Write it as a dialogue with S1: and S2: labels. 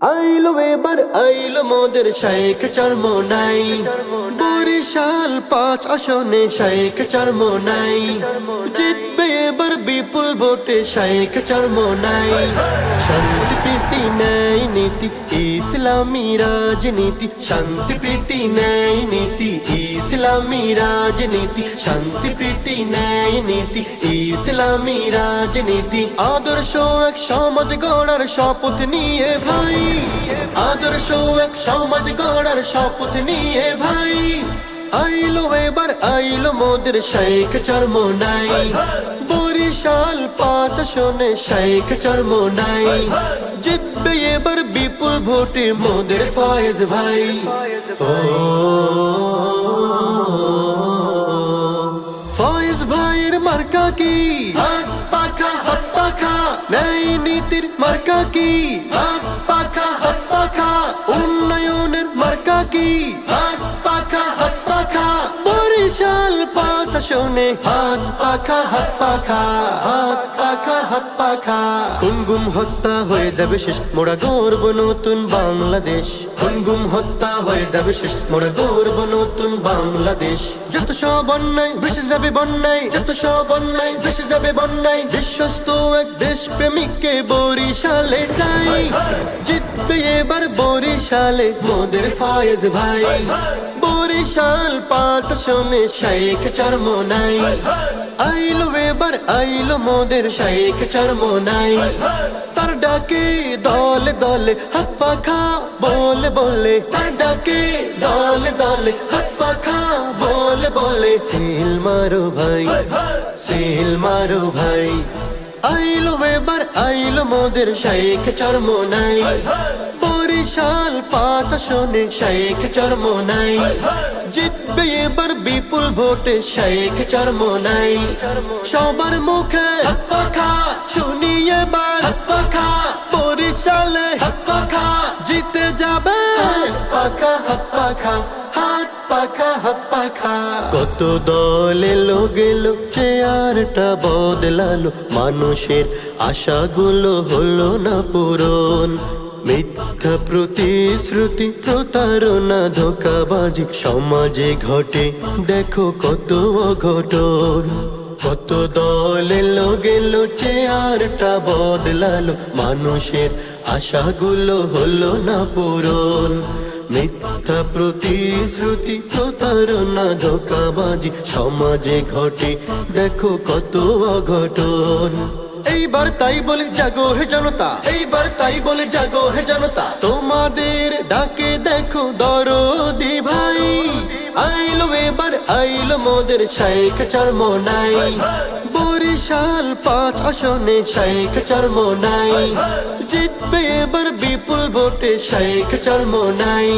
S1: আইলো এবার আইলো মোদের শেখ চর্ম নাই। বরিশাল পাঁচ আসনে শেখ চর্ম নাই। জিতবে এবার বিপুল ভোটে শেখ চর্ম নাই। শান্তি, প্রীতি, ন্যায়, নীতি, ইসলামী রাজনীতি, শান্তি, প্রীতি, ন্যায়, নীতি ইসলামী রাজনীতি, শান্তি, প্রীতি, ন্যায়, নীতি। ইসলামী রাজনীতি, আদর্শ এক সমাজ গড়ার শপথ নিয়ে ভাই। আদর্শ এক সমাজ গড়ার শপথ নিয়ে ভাই। আইলো এবার, আইলো মোদের শেখ চর্ম নাই। বরিশাল পাঁচ শোনে শেখ চর্ম নাই। জিতবে এবার বিপুল ভোটে মোদের ফয়েজ ভাই। ও। ফয়েজ ভাইয়ের মার্কা কি? হাত পাখা হাত পাখা। নাই নীতির মার্কা কি? হাত পাখা হাত পাখা। উন্নয়নের মার্কা কি? হাত পাখা শোনে। হাত পাখা হাত পাখা হাত পাখা হাত পাখা। গুম হত্যা হয়ে যাবে শেষ। মোরা গর্ব নতুন বাংলাদেশ। গুম হত্যা হয়ে যাবে শেষ। মোরা গর্ব নতুন বাংলাদেশ। যত সব অন্যায় ভেসে যাবে বন্যায়। যত সব অন্যায় ভেসে যাবে বন্যায়। বিশ্বস্ত এক দেশ প্রেমিককে বরিশালে চাই। জিতবে এবার বরিশালে। মোদের ফায়েজ ভাই। বরিশাল পাঁচ শোনে শেখ চর্ম নাই। আইলো এবার আইলো মোদের শেখ চর্ম নাই। তার ডাকে দলে দলে হাত পাখা বলে বলে। তার ডাকে দলে দলে হাত পাখা বলে বলে। সিল মারো ভাই সিল মারো ভাই। আইলো এবার আইলো মোদের শেখ চর্ম নাই। বরিশাল পাঁচ শোনে শেখ চর্ম নাই। জিতবে এবার বিপুল ভোটে শেখ চর্ম নাই। সবার মুখে পাখা শুনি এবার পাখা বরিশালে পাখা জিতে যাবে। পাখা হাত পাখা হাত পাখা হাত পাখা। কত দলে গেল চেয়ারটা বদলালো। মানুষের আশাগুলো হলো না পূরণ। মিথ্যা প্রতিশ্রুতি, প্রতারণা, ধোকাবাজি, সমাজে ঘটে। দেখো কত অঘটন। কত দল এলো গেল চেয়ারটা বদলালো। মানুষের আশাগুলো হলো না পূরণ। মিথ্যা প্রতিশ্রুতি, প্রতারণা, ধোকাবাজি, সমাজে ঘটে। দেখো কত অঘটন। এইবার তাই বলে জাগো হে জনতা। এইবার তাই বলে জাগো হে জনতা। তোমাদের ডাকে দেখো দরদি ভাই। আইলো এবার, আইলো মোদের শেখ চর্ম নাই বরিশাল পাঁচ আসনে শেখ চর্ম নাই জিতবে এবার বিপুল ভোটে শেখ চর্ম নাই